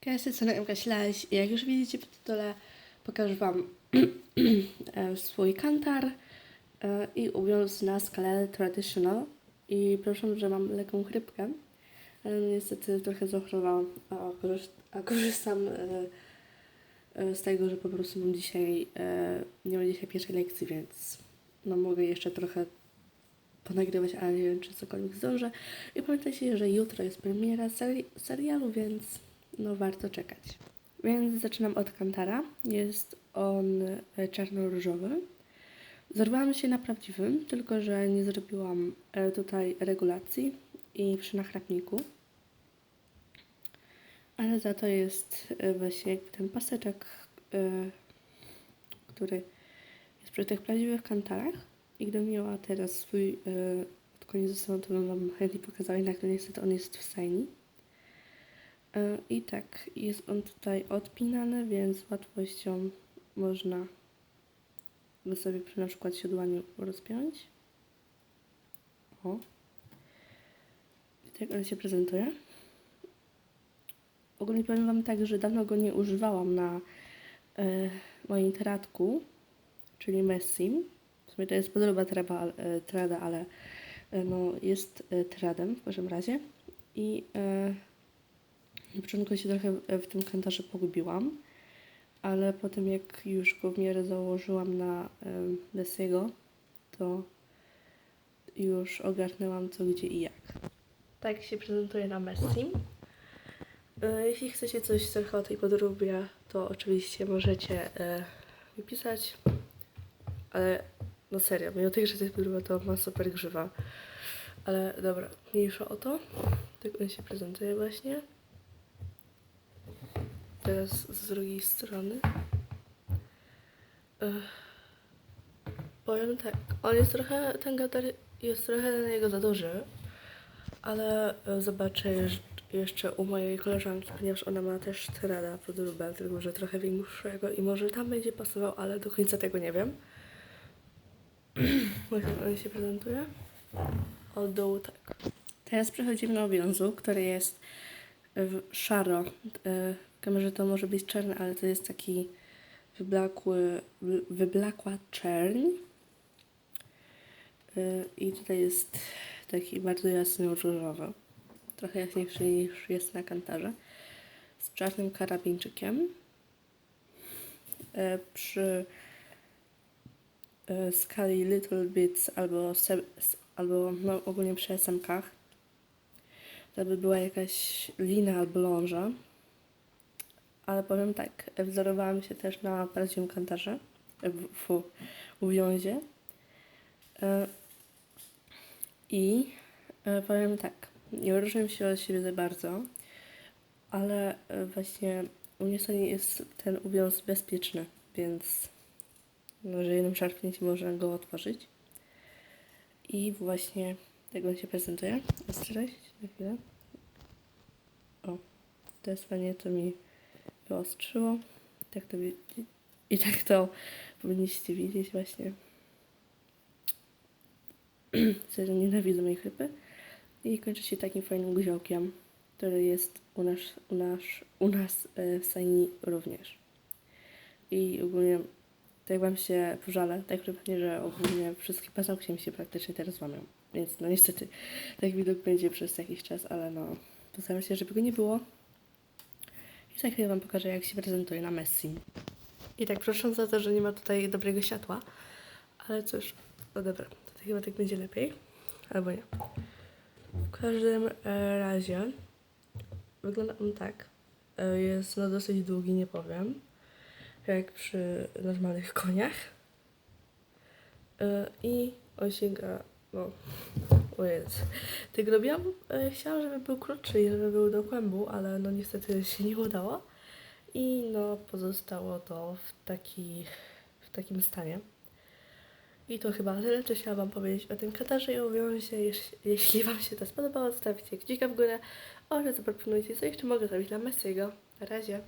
Cześć, co MK Ślaś. Jak już widzicie w tytule, pokażę Wam e, swój kantar e, i uwiąz na skalę traditional. I proszę, że mam lekką chrypkę, ale niestety trochę zachorowałam, a, korzyst- a korzystam e, z tego, że po prostu mam dzisiaj, nie mam dzisiaj pierwszej lekcji, więc no mogę jeszcze trochę ponagrywać, ale nie wiem, czy cokolwiek zdążę. I pamiętajcie, że jutro jest premiera seri- serialu, więc no warto czekać. Więc zaczynam od Kantara. Jest on e, czarno-różowy. Zorwałam się na prawdziwym, tylko że nie zrobiłam e, tutaj regulacji i przy nachrapniku. Ale za to jest e, właśnie ten paseczek, który jest przy tych prawdziwych kantarach. I gdybym miała teraz swój od koniec sobą, to bym Wam chętnie pokazała, jednak to niestety on jest w stajni. E, I tak, jest on tutaj odpinany, więc z łatwością można go sobie przy na przykład siodłaniu rozpiąć. O. I tak on się prezentuje. Ogólnie powiem Wam tak, że dawno go nie używałam na e, moim teratku, czyli Messim. W sumie to jest podroba traba, e, trada, ale e, no, jest e, tradem w każdym razie. I e, na początku się trochę w- w tym kantarze pogubiłam, ale potem jak już go w miarę założyłam na em, Messiego, to już ogarnęłam co, gdzie i jak. Tak się prezentuje na Messi. E, Jeśli chcecie coś trochę o tej podróbie, to oczywiście możecie e, mi pisać, ale no serio, mimo tego, że to jest podróba, to ma super grzywa. Ale dobra, mniejsza o to. Tak on się prezentuje właśnie. Teraz z drugiej strony. Ech. Powiem tak, on jest trochę, ten gatar jest trochę na niego za duży, ale e, zobaczę jeszcze u mojej koleżanki, ponieważ ona ma też trada pod rubel, tylko że trochę większego i może tam będzie pasował, ale do końca tego nie wiem. On się prezentuje. Od dołu tak. Teraz przechodzimy do obowiązu, który jest szaro. Kamerze to może być czarny, ale to jest taki wyblakły, wy- wyblakła czerń. E, I tutaj jest taki bardzo jasny różowy. Trochę jaśniejszy niż jest na kantarze. Z czarnym karabinczykiem. E, Przy e, skali Little Bits albo, albo no, ogólnie przy SMK-ach to by była jakaś lina albo ląża. Ale powiem tak, wzorowałam się też na prawdziwym kantarze, w, uwiązie. E, I e, powiem tak, nie różnię się od siebie za bardzo, ale e, właśnie u mnie jest ten uwiąz bezpieczny, więc może jednym szarpnięciem można go otworzyć. I właśnie tak on się prezentuje. Ostrość, na chwilę. O, to jest fajnie, to mi wyostrzyło. Tak to I tak to powinniście widzieć właśnie. Serio nienawidzę mojej chrypy. I kończy się takim fajnym guziołkiem, który jest u nas, u nas, u nas e, w stajni również. I ogólnie tak wam się pożalę, tak prywatnie, że ogólnie wszystkie paznokcie mi się praktycznie teraz łamią. Więc no niestety tak widok będzie przez jakiś czas, ale no postaram się, żeby go nie było. Za chwilę wam pokażę, jak się prezentuje na Messi. I tak proszę za to, że nie ma tutaj dobrego światła, ale cóż, no dobra, to chyba tak będzie lepiej, albo nie. W każdym e, razie wygląda on tak. E, Jest no dosyć długi, nie powiem jak przy normalnych koniach. E, I on sięga, no, o jest. Tak robiłam, e, chciałam, żeby był krótszy i żeby był do kłębu, ale no niestety się nie udało. I no pozostało to w, taki, w takim stanie. I to chyba tyle, co chciałam Wam powiedzieć o tym katarze i uwiązie. Jeś- Jeśli Wam się to spodobało, zostawcie kciuka w górę oraz zaproponujcie, co jeszcze mogę zrobić dla Messiego. Na razie.